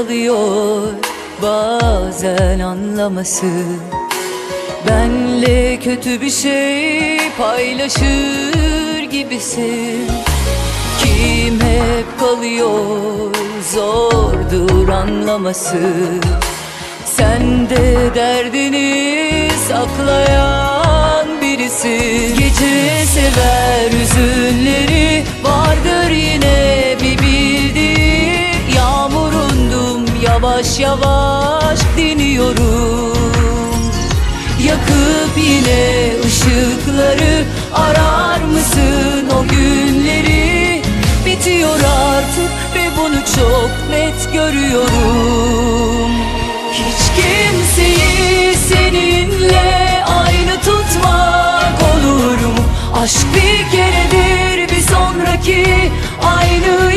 alıyor bazen anlaması? Benle kötü bir şey paylaşır gibisin Kim hep kalıyor zordur anlaması? Sen de derdini saklayan birisin. Gece sever üzünleri vardır yine yavaş yavaş diniyorum Yakıp yine ışıkları arar mısın o günleri? Bitiyor artık ve bunu çok net görüyorum. Hiç kimseyi seninle aynı tutmak olur mu? Aşk bir keredir bir sonraki aynı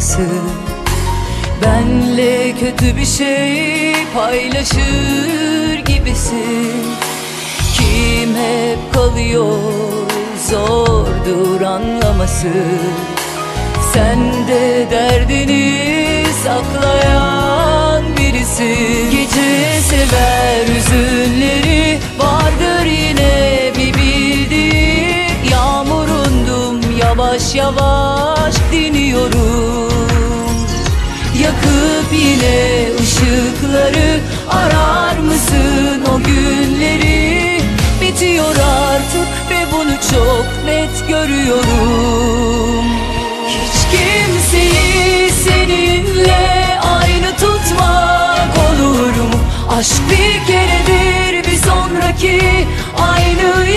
anlaması Benle kötü bir şey paylaşır gibisin. Kim hep kalıyor zordur anlaması. Sen de derdini saklayan birisin. Gece sever üzünleri vardır yine bir bildiği Yağmurundum yavaş yavaş diniyorum Yakıp yine ışıkları arar mısın o günleri Bitiyor artık ve bunu çok net görüyorum Hiç kimseyi seninle aynı tutmak olur mu? Aşk bir keredir bir sonraki aynı